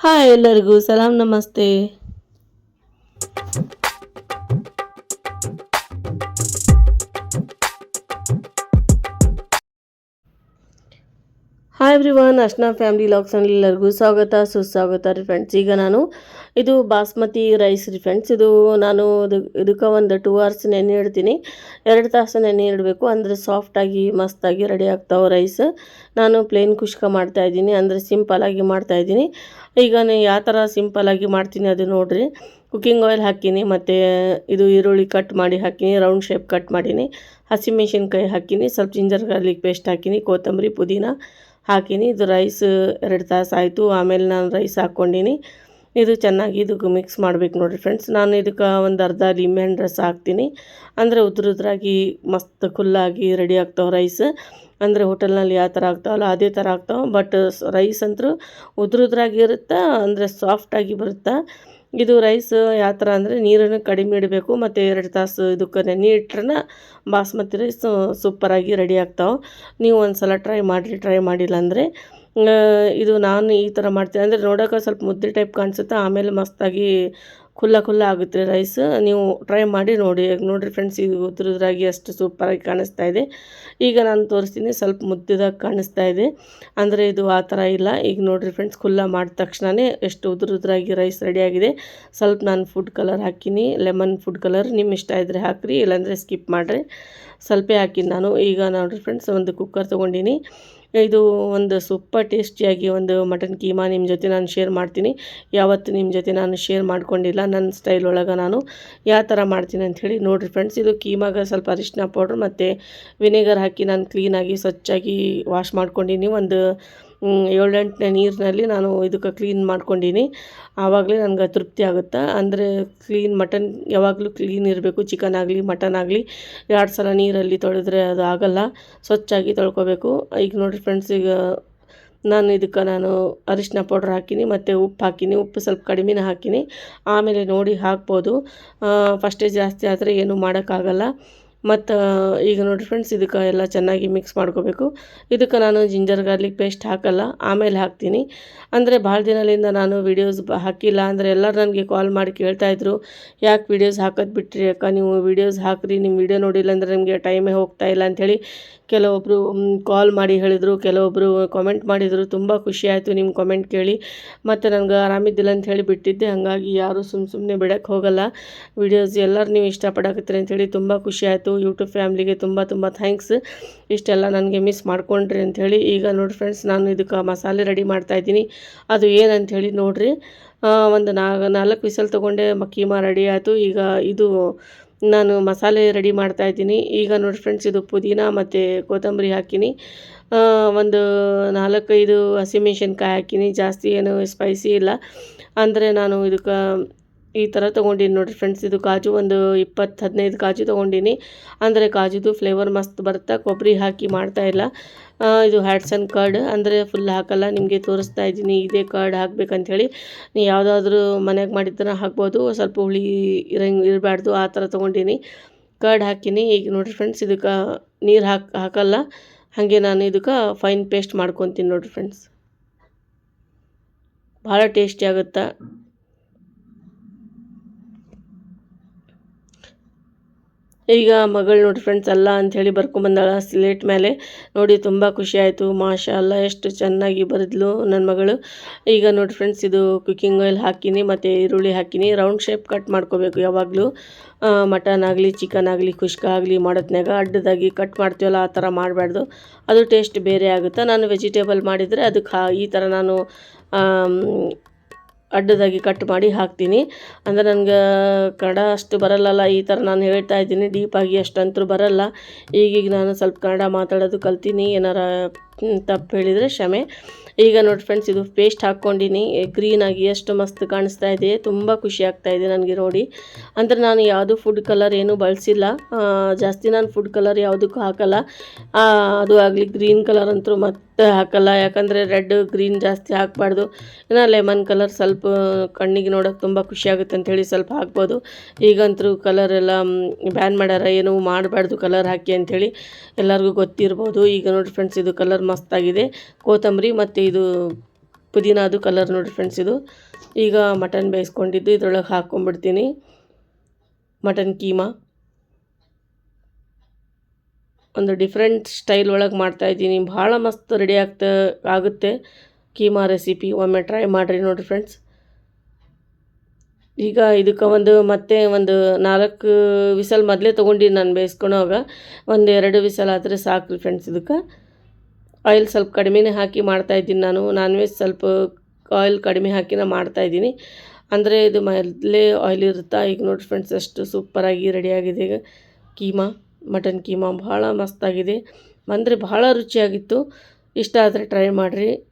Hi ಎಲ್ಲರಿಗೂ ಸಲಾಂ ನಮಸ್ತೆ hi everyone Ashna family ಲಾಗ್ಸ್ನಲ್ಲಿ ಎಲ್ಲರಿಗೂ ಸ್ವಾಗತ ಸುಸ್ವಾಗತ ರೀ ಫ್ರೆಂಡ್ಸ್ ಈಗ ನಾನು ಇದು ಬಾಸ್ಮತಿ ರೈಸ್ ರೀ ಫ್ರೆಂಡ್ಸ್ ಇದು ನಾನು ಇದು ಇದಕ್ಕೆ ಒಂದು ಟೂ ಅವರ್ಸ್ ನೆನೆ ಇಡ್ತೀನಿ. ಎರಡು ತಾಸು ನೆನೆ ಇಡಬೇಕು. ಅಂದರೆ ಸಾಫ್ಟಾಗಿ ಮಸ್ತಾಗಿ ರೆಡಿ ಆಗ್ತಾವೆ ರೈಸ್ ನಾನು ಪ್ಲೇನ್ ಕುಷ್ಕ ಮಾಡ್ತಾ ಇದ್ದೀನಿ. ಅಂದರೆ ಸಿಂಪಲಾಗಿ ಮಾಡ್ತಾ ಇದ್ದೀನಿ. ಈಗ ನಾನು ಯಾವ ಥರ ಸಿಂಪಲಾಗಿ ಮಾಡ್ತೀನಿ ಅದು ನೋಡಿರಿ. ಕುಕ್ಕಿಂಗ್ ಆಯಿಲ್ ಹಾಕೀನಿ ಮತ್ತು ಇದು ಈರುಳ್ಳಿ ಕಟ್ ಮಾಡಿ ಹಾಕೀನಿ ರೌಂಡ್ ಶೇಪ್ ಕಟ್ ಮಾಡೀನಿ. ಹಸಿಮೆಣ್ಸಿನ್ಕಾಯಿ ಹಾಕೀನಿ ಸ್ವಲ್ಪ ಜಿಂಜರ್ ಗಾರ್ಲಿಕ್ ಪೇಸ್ಟ್ ಹಾಕೀನಿ ಕೊತ್ತಂಬರಿ ಪುದೀನ. ಹಾಕೀನಿ. ಇದು ರೈಸ್ ಎರಡು ತಾಸು ಆಯಿತು. ಆಮೇಲೆ ನಾನು ರೈಸ್ ಹಾಕ್ಕೊಂಡಿನಿ. ಇದು ಚೆನ್ನಾಗಿ ಇದಕ್ಕೆ ಮಿಕ್ಸ್ ಮಾಡಬೇಕು ನೋಡಿರಿ ಫ್ರೆಂಡ್ಸ್ ನಾನು ಇದಕ್ಕೆ ಒಂದು ಅರ್ಧ ಲಿಂಬೆಹಣ್ಣು ರಸ ಹಾಕ್ತೀನಿ. ಅಂದರೆ ಉದ್ರುದ್ರಾಗಿ ಮಸ್ತ್ ಖುಲ್ಲಾಗಿ ರೆಡಿ ಆಗ್ತಾವೆ ರೈಸ್ ಅಂದರೆ ಹೋಟೆಲ್ನಲ್ಲಿ ಯಾವ ಥರ ಆಗ್ತಾವಲ್ಲ ಅದೇ ಥರ ಆಗ್ತಾವೆ. ಬಟ್ ರೈಸ್ ಅಂತೂ ಉದ್ರುದ್ರಾಗಿ ಇರುತ್ತೆ? ಅಂದರೆ ಸಾಫ್ಟಾಗಿ ಬರುತ್ತೆ? ಇದು ರೈಸ್ ಯಾವ ಥರ ಅಂದರೆ ನೀರನ್ನು ಕಡಿಮೆ ಇಡಬೇಕು, ಮತ್ತು ಎರಡು ತಾಸು ಇದಕ್ಕೆ ನೆನೆ ಇಟ್ರೆ ಬಾಸ್ಮತಿ ರೈಸ್ ಸೂಪರಾಗಿ ರೆಡಿ ಆಗ್ತಾವೆ. ನೀವು ಒಂದು ಸಲ ಟ್ರೈ ಮಾಡಿರಿ ಟ್ರೈ ಮಾಡಿಲ್ಲ ಅಂದರೆ ಇದು ನಾನು ಈ ಥರ ಮಾಡ್ತೀನಿ. ಅಂದರೆ ನೋಡೋಕೆ ಸ್ವಲ್ಪ ಮುದ್ದೆ ಟೈಪ್ ಕಾಣಿಸುತ್ತೆ, ಆಮೇಲೆ ಮಸ್ತಾಗಿ ಖುಲ್ಲ ಖುಲ್ಲ ಆಗುತ್ತೆ ರೈಸ್ ನೀವು ಟ್ರೈ ಮಾಡಿ ನೋಡಿ. ನೋಡಿರಿ ಫ್ರೆಂಡ್ಸ್ ಇದು ಉದ್ರುದ್ರಾಗಿ ಅಷ್ಟು ಸೂಪರಾಗಿ ಕಾಣಿಸ್ತಾ ಇದೆ. ಈಗ ನಾನು ತೋರಿಸ್ತೀನಿ, ಸ್ವಲ್ಪ ಮುದ್ದಿದಾಗ ಕಾಣಿಸ್ತಾ ಇದೆ. ಅಂದರೆ ಇದು ಆ ಥರ ಇಲ್ಲ. ಈಗ ನೋಡಿರಿ ಫ್ರೆಂಡ್ಸ್ ಖುಲ್ಲ ಮಾಡಿದ ತಕ್ಷಣವೇ ಎಷ್ಟು ಉದ್ರುದ್ರಾಗಿ ರೈಸ್ ರೆಡಿಯಾಗಿದೆ ಸ್ವಲ್ಪ ನಾನು ಫುಡ್ ಕಲರ್ ಹಾಕಿನಿ. ಲೆಮನ್ ಫುಡ್ ಕಲರ್ ನಿಮ್ಮ ಇಷ್ಟ ಇದ್ದರೆ ಹಾಕಿರಿ, ಇಲ್ಲಾಂದರೆ ಸ್ಕಿಪ್ ಮಾಡಿರಿ. ಸ್ವಲ್ಪ ಹಾಕಿನಿ ನಾನು. ಈಗ ನೋಡಿರಿ ಫ್ರೆಂಡ್ಸ್ ಒಂದು ಕುಕ್ಕರ್ ತೊಗೊಂಡಿನಿ. ಇದು ಒಂದು ಸೂಪರ್ ಟೇಸ್ಟಿಯಾಗಿ ಒಂದು ಮಟನ್ ಕೀಮಾ ನಿಮ್ಮ ಜೊತೆ ನಾನು ಶೇರ್ ಮಾಡ್ತೀನಿ. ಯಾವತ್ತು ನಿಮ್ಮ ಜೊತೆ ನಾನು ಶೇರ್ ಮಾಡ್ಕೊಂಡಿಲ್ಲ, ನನ್ನ ಸ್ಟೈಲ್ ಒಳಗೆ ನಾನು ಯಾವ ಥರ ಮಾಡ್ತೀನಿ ಅಂಥೇಳಿ ನೋಡಿರಿ ಫ್ರೆಂಡ್ಸ್ ಇದು ಕೀಮಾಗ ಸ್ವಲ್ಪ ಅರಿಶಿನ ಪೌಡ್ರ್ ಮತ್ತು ವಿನೆಗರ್ ಹಾಕಿ ನಾನು ಕ್ಲೀನಾಗಿ ಸ್ವಚ್ಛಾಗಿ ವಾಶ್ ಮಾಡ್ಕೊಂಡಿನಿ. ಒಂದು ಏಳೆಂಟನೇ ನೀರಿನಲ್ಲಿ ನಾನು ಇದಕ್ಕೆ ಕ್ಲೀನ್ ಮಾಡ್ಕೊಂಡೀನಿ. ಆವಾಗಲೇ ನನಗೆ ತೃಪ್ತಿ ಆಗುತ್ತೆ? ಅಂದರೆ ಕ್ಲೀನ್ ಮಟನ್ ಯಾವಾಗಲೂ ಕ್ಲೀನ್ ಇರಬೇಕು ಚಿಕನ್ ಆಗಲಿ ಮಟನ್ ಆಗಲಿ. ಎರಡು ಸಲ ನೀರಲ್ಲಿ ತೊಳೆದ್ರೆ ಅದು ಆಗೋಲ್ಲ. ಸ್ವಚ್ಛಾಗಿ ತೊಳ್ಕೊಬೇಕು. ಈಗ ನೋಡಿರಿ ಫ್ರೆಂಡ್ಸ್ ಈಗ ನಾನು ಇದಕ್ಕೆ ನಾನು ಅರಿಶಿನ ಪೌಡ್ರ್ ಹಾಕೀನಿ, ಮತ್ತು ಉಪ್ಪು ಹಾಕೀನಿ. ಉಪ್ಪು ಸ್ವಲ್ಪ ಕಡಿಮೆನೇ ಹಾಕೀನಿ. ಆಮೇಲೆ ನೋಡಿ ಹಾಕ್ಬೋದು. ಫಸ್ಟೇ ಜಾಸ್ತಿ ಆದರೆ ಏನೂ ಮಾಡೋಕ್ಕಾಗಲ್ಲ. ಮತ್ತು, ಈಗ ನೋಡಿ ಫ್ರೆಂಡ್ಸ್ ಇದಕ್ಕೆ ಎಲ್ಲ ಚೆನ್ನಾಗಿ ಮಿಕ್ಸ್ ಮಾಡ್ಕೋಬೇಕು. ಇದಕ್ಕೆ ನಾನು ಜಿಂಜರ್ ಗಾರ್ಲಿಕ್ ಪೇಸ್ಟ್ ಹಾಕಲ್ಲ, ಆಮೇಲೆ ಹಾಕ್ತೀನಿ. ಅಂದರೆ ಭಾಳ ದಿನದಿಂದ ನಾನು ವೀಡಿಯೋಸ್ ಹಾಕಿಲ್ಲ. ಅಂದರೆ ಎಲ್ಲರೂ ನನಗೆ ಕಾಲ್ ಮಾಡಿ ಕೇಳ್ತಾಯಿದ್ರು ಯಾಕೆ ವೀಡಿಯೋಸ್ ಹಾಕೋದು ಬಿಟ್ರಿ ಅಕ್ಕ? ನೀವು ವೀಡಿಯೋಸ್ ಹಾಕಿರಿ ನಿಮ್ಮ ವೀಡಿಯೋ ನೋಡಿಲ್ಲ ಅಂದರೆ ನಿಮಗೆ ಟೈಮೇ ಹೋಗ್ತಾ ಇಲ್ಲ ಅಂಥೇಳಿ ಕೆಲವೊಬ್ಬರು ಕಾಲ್ ಮಾಡಿ ಹೇಳಿದರು ಕೆಲವೊಬ್ಬರು ಕಾಮೆಂಟ್ ಮಾಡಿದರು, ತುಂಬ ಖುಷಿ ಆಯಿತು ನಿಮ್ಮ ಕಾಮೆಂಟ್ ಕೇಳಿ. ಮತ್ತು ನನಗೆ ಆರಾಮಿದ್ದಿಲ್ಲ ಅಂತ ಹೇಳಿ ಬಿಟ್ಟಿದ್ದೆ. ಹಾಗಾಗಿ ಯಾರೂ ಸುಮ್ಮ ಸುಮ್ಮನೆ ಬಿಡೋಕ್ಕೆ ಹೋಗಲ್ಲ. ವೀಡಿಯೋಸ್ ಎಲ್ಲರೂ ನೀವು ಇಷ್ಟಪಡಕತ್ತೀರಿ ಅಂಥೇಳಿ ತುಂಬ ಖುಷಿ ಆಯಿತು. ಯೂಟ್ಯೂಬ್ ಫ್ಯಾಮ್ಲಿಗೆ ತುಂಬ ತುಂಬ ಥ್ಯಾಂಕ್ಸ್ ಇಷ್ಟೆಲ್ಲ ನನಗೆ ಮಿಸ್ ಮಾಡ್ಕೊಂಡ್ರಿ ಅಂಥೇಳಿ ಈಗ ನೋಡಿ ಫ್ರೆಂಡ್ಸ್ ನಾನು ಇದಕ್ಕೆ ಮಸಾಲೆ ರೆಡಿ ಮಾಡ್ತಾಯಿದ್ದೀನಿ ಅದು ಏನಂಥೇಳಿ ನೋಡಿರಿ. ಒಂದು ನಾಲ್ಕು ವಿಸಲ್ ತೊಗೊಂಡೆ. ಮಕ್ಕಿಮಾ ರೆಡಿ ಆಯಿತು. ಈಗ ಇದು ನಾನು ಮಸಾಲೆ ರೆಡಿ ಮಾಡ್ತಾ ಇದ್ದೀನಿ. ಈಗ ನೋಡಿ ಫ್ರೆಂಡ್ಸ್ ಇದು ಪುದೀನ ಮತ್ತು ಕೊತ್ತಂಬರಿ ಹಾಕೀನಿ. ಒಂದು ನಾಲ್ಕೈದು ಹಸಿಮೆಣ್ಸಿನ್ಕಾಯಿ ಹಾಕೀನಿ. ಜಾಸ್ತಿ ಏನು ಸ್ಪೈಸಿ ಇಲ್ಲ. ಅಂದರೆ ನಾನು ಇದಕ್ಕೆ ಈ ಥರ ತೊಗೊಂಡೀನಿ ನೋಡಿರಿ ಫ್ರೆಂಡ್ಸ್. ಇದು ಕಾಜು ಒಂದು ಇಪ್ಪತ್ತು ಹದಿನೈದು ಕಾಜು ತೊಗೊಂಡೀನಿ. ಅಂದರೆ ಕಾಜುದು ಫ್ಲೇವರ್ ಮಸ್ತ್ ಬರುತ್ತೆ? ಕೊಬ್ಬರಿ ಹಾಕಿ ಮಾಡ್ತಾ ಇಲ್ಲ. ಇದು ಹ್ಯಾಟ್ಸನ್ ಕಾರ್ಡ್ ಅಂದರೆ ಫುಲ್ ಹಾಕಲ್ಲ, ನಿಮಗೆ ತೋರಿಸ್ತಾ ಇದ್ದೀನಿ. ಇದೇ ಕಾರ್ಡ್ ಹಾಕ್ಬೇಕಂಥೇಳಿ ನೀವು ಯಾವುದಾದ್ರೂ ಮನೆಗೆ ಮಾಡಿದ್ದನ್ನು ಹಾಕ್ಬೋದು. ಸ್ವಲ್ಪ ಹುಳಿ ಇರಂಗೆ ಇರಬಾರ್ದು, ಆ ಥರ ತೊಗೊಂಡೀನಿ. ಕರ್ಡ್ ಹಾಕಿನಿ. ಈಗ ನೋಡಿರಿ ಫ್ರೆಂಡ್ಸ್, ಇದಕ್ಕೆ ನೀರು ಹಾಕಿ, ಹಾಕಲ್ಲ. ಹಾಗೆ ನಾನು ಇದಕ್ಕೆ ಫೈನ್ ಪೇಸ್ಟ್ ಮಾಡ್ಕೊತೀನಿ ನೋಡಿರಿ ಫ್ರೆಂಡ್ಸ್. ಭಾಳ ಟೇಸ್ಟಿ ಆಗುತ್ತೆ? ಈಗ ಮಗಳು ನೋಡಿ ಫ್ರೆಂಡ್ಸ್ ಅಲ್ಲ ಅಂಥೇಳಿ ಬರ್ಕೊಂಬಂದಾಳ ಸ್ಲೇಟ್ ಮೇಲೆ ನೋಡಿ ತುಂಬ ಖುಷಿ ಆಯಿತು. ಮಾಷಾ ಅಲ್ಲ ಎಷ್ಟು ಚೆನ್ನಾಗಿ ಬರೆದ್ಲು ನನ್ನ ಮಗಳು. ಈಗ ನೋಡಿ ಫ್ರೆಂಡ್ಸ್ ಇದು ಕುಕ್ಕಿಂಗ್ ಆಯಿಲ್ ಹಾಕಿನಿ ಮತ್ತು ಈರುಳ್ಳಿ ಹಾಕಿನಿ. ರೌಂಡ್ ಶೇಪ್ ಕಟ್ ಮಾಡ್ಕೋಬೇಕು ಯಾವಾಗಲೂ. ಮಟನ್ ಆಗಲಿ ಚಿಕನ್ ಆಗಲಿ, ಖುಷ್ಕ ಆಗಲಿ ಮಾಡೋದ್ನಾಗ ಅಡ್ಡದಾಗಿ ಕಟ್ ಮಾಡ್ತೀವಲ್ಲ ಆ ಥರ ಮಾಡಬಾರ್ದು ಅದು ಟೇಸ್ಟ್ ಬೇರೆ ಆಗುತ್ತೆ? ನಾನು ವೆಜಿಟೇಬಲ್ ಮಾಡಿದರೆ ಅದಕ್ಕೆ ಈ ಥರ ನಾನು ಅಡ್ಡದಾಗಿ ಕಟ್ ಮಾಡಿ ಹಾಕ್ತೀನಿ. ಅಂದರೆ ನನಗೆ ಕನ್ನಡ ಅಷ್ಟು ಬರಲ್ಲಲ್ಲ, ಈ ಥರ ನಾನು ಹೇಳ್ತಾ ಇದ್ದೀನಿ. ಡೀಪಾಗಿ ಅಷ್ಟಂತೂ ಬರಲ್ಲ. ಈಗೀಗ ನಾನು ಸ್ವಲ್ಪ ಕನ್ನಡ ಮಾತಾಡೋದು ಕಲ್ತೀನಿ. ಏನಾರ ತಪ್ಪು ಹೇಳಿದರೆ ಕ್ಷಮೆ. ಈಗ ನೋಡಿ ಫ್ರೆಂಡ್ಸ್ ಇದು ಪೇಸ್ಟ್ ಹಾಕ್ಕೊಂಡಿನಿ. ಗ್ರೀನಾಗಿ ಎಷ್ಟು ಮಸ್ತ್ ಕಾಣಿಸ್ತಾ ಇದೆ. ತುಂಬ ಖುಷಿ ಆಗ್ತಾ ಇದೆ ನನಗೆ ನೋಡಿ. ಅಂದರೆ ನಾನು ಯಾವುದು ಫುಡ್ ಕಲರ್ ಏನೂ ಬಳಸಿಲ್ಲ. ಜಾಸ್ತಿ ನಾನು ಫುಡ್ ಕಲರ್ ಯಾವುದಕ್ಕೂ ಹಾಕಲ್ಲ. ಅದು ಆಗಲಿ ಗ್ರೀನ್ ಕಲರ್ ಅಂತೂ ಮತ್ತೆ ಹಾಕಲ್ಲ. ಯಾಕಂದರೆ ರೆಡ್, ಗ್ರೀನ್ ಜಾಸ್ತಿ ಹಾಕಬಾರ್ದು. ಇನ್ನು ಲೆಮನ್ ಕಲರ್ ಸ್ವಲ್ಪ ಕಣ್ಣಿಗೆ ನೋಡೋಕೆ ತುಂಬ ಖುಷಿ ಆಗುತ್ತೆ ಅಂಥೇಳಿ ಸ್ವಲ್ಪ ಹಾಕ್ಬೋದು. ಈಗಂತೂ ಕಲರ್ ಎಲ್ಲ ಬ್ಯಾನ್ ಮಾಡ್ಯಾರ ಏನು ಮಾಡಬಾರ್ದು ಕಲರ್ ಹಾಕಿ ಅಂಥೇಳಿ ಎಲ್ಲರಿಗೂ ಗೊತ್ತಿರ್ಬೋದು. ಈಗ ನೋಡಿ ಫ್ರೆಂಡ್ಸ್ ಇದು ಕಲರ್ ಮಸ್ತಾಗಿದೆ. ಕೊತ್ತಂಬರಿ ಮತ್ತು ಇದು ಪುದೀನ ಅದು ಕಲರ್ ನೋಡಿರಿ ಫ್ರೆಂಡ್ಸ್ ಇದು. ಈಗ ಮಟನ್ ಬೇಯಿಸ್ಕೊಂಡಿದ್ದು. ಇದ್ರೊಳಗೆ ಹಾಕ್ಕೊಂಡ್ಬಿಡ್ತೀನಿ ಮಟನ್ ಕೀಮಾ. ಒಂದು ಡಿಫ್ರೆಂಟ್ ಸ್ಟೈಲ್ ಒಳಗೆ ಮಾಡ್ತಾಯಿದ್ದೀನಿ ಭಾಳ ಮಸ್ತ್ ರೆಡಿ ಆಗ್ತಾ, ಆಗುತ್ತೆ. ಕೀಮಾ ರೆಸಿಪಿ ಒಮ್ಮೆ ಟ್ರೈ ಮಾಡಿರಿ ನೋಡಿರಿ ಫ್ರೆಂಡ್ಸ್ ಈಗ ಇದಕ್ಕೆ ಒಂದು ಮತ್ತೆ ಒಂದು ನಾಲ್ಕು ವಿಸಲ್ ಮೊದಲೇ ತೊಗೊಂಡು ನಾನು ಬೇಯಿಸ್ಕೊಳೋವಾಗ ಒಂದು ಎರಡು ವಿಸಲ್ ಆದರೆ ಸಾಕು ಫ್ರೆಂಡ್ಸ್ ಇದಕ್ಕೆ. ಆಯಿಲ್ ಸ್ವಲ್ಪ ಕಡಿಮೆನೇ ಹಾಕಿ ಮಾಡ್ತಾಯಿದ್ದೀನಿ ನಾನು ನಾನ್. ವೆಜ್ ಸ್ವಲ್ಪ ಆಯಿಲ್ ಕಡಿಮೆ ಹಾಕಿನ ಮಾಡ್ತಾಯಿದ್ದೀನಿ ಅಂದರೆ ಇದು ಮೊದಲೇ ಆಯಿಲ್ ಇರುತ್ತಾ? ಈಗ ನೋಡಿ ಫ್ರೆಂಡ್ಸ್ ಎಷ್ಟು ಸೂಪರಾಗಿ ರೆಡಿಯಾಗಿದೆ ಈಗ ಕೀಮಾ. ಮಟನ್ ಕೀಮಾ ಭಾಳ ಮಸ್ತಾಗಿದೆ. ಅಂದರೆ ಭಾಳ ರುಚಿಯಾಗಿತ್ತು. ಇಷ್ಟ ಆದರೆ ಟ್ರೈ ಮಾಡಿರಿ.